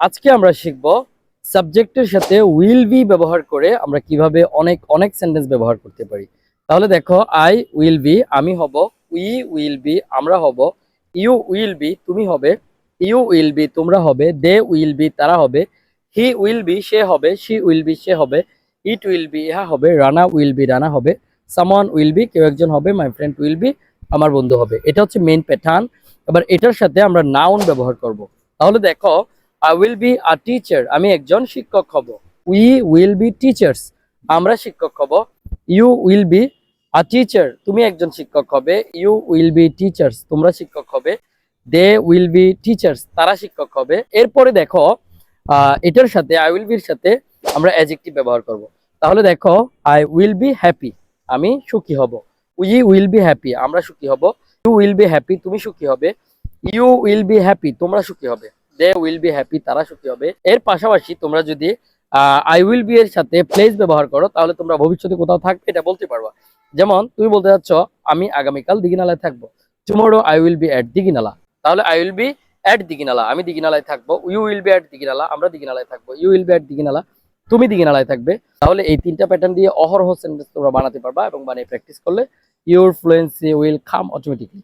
আজকে আমরা শিখব সাবজেক্টের সাথে উইল বি ব্যবহার করে আমরা কীভাবে অনেক অনেক সেন্টেন্স ব্যবহার করতে পারি তাহলে দেখো আই উইল বি আমি হব উই উইল বি আমরা হব ইউ উইল বি তুমি হবে ইউ উইল বি তোমরা হবে দে উইল বি তারা হবে হি উইল বি সে হবে শি উইল বি সে হবে ইট উইল বি ইহা হবে রানা উইল বি রানা হবে সামন উইল বি কেউ একজন হবে মাই ফ্রেন্ড উইল বি আমার বন্ধু হবে এটা হচ্ছে মেইন প্যাটার্ন এবার এটার সাথে আমরা নাউন ব্যবহার করব তাহলে দেখো I will be a teacher আমি একজন শিক্ষক হব উই উইল বি টিচার্স আমরা শিক্ষক হব you will be a teacher তুমি একজন শিক্ষক হবে ইউ উইল বি টিচার্স তোমরা শিক্ষক হবে দে উইল বি টিচার্স তারা শিক্ষক হবে এরপরে দেখো এটার সাথে আই উইল বির সাথে আমরা অ্যাজেক্টিভ ব্যবহার করব তাহলে দেখো আই উইল বি হ্যাপি আমি সুখী হব উই উইল বি হ্যাপি আমরা সুখী হব ইউ উইল বি হ্যাপি তুমি সুখী হবে ইউ উইল বি হ্যাপি তোমরা সুখী হবে দে উইল বি হ্যাপি তারা সুখী হবে। এর পাশাপাশি তোমরা যদি আই উইল বি এর সাথে প্লেস ব্যবহার করো, তাহলে তোমরা ভবিষ্যতে কোথাও থাকবে, এটা বলতে পারবা। যেমন, তুমি বলতে চাচ্ছ, আমি আগামীকাল দিঘিনালায় থাকব। Tomorrow I will be at Dighinala. তাহলে I will be at Dighinala. আমি দিঘিনালায় থাকব। You will be at Dighinala. আমরা দিঘিনালায় থাকব। You will be at Dighinala. তুমি দিঘিনালায় থাকবে। তাহলে এই তিনটা প্যাটার্ন দিয়ে অহরহ সেন্টেন্স তোমরা বানাতে পারবা এবং বানিয়ে প্র্যাকটিস করলে your fluency will come automatically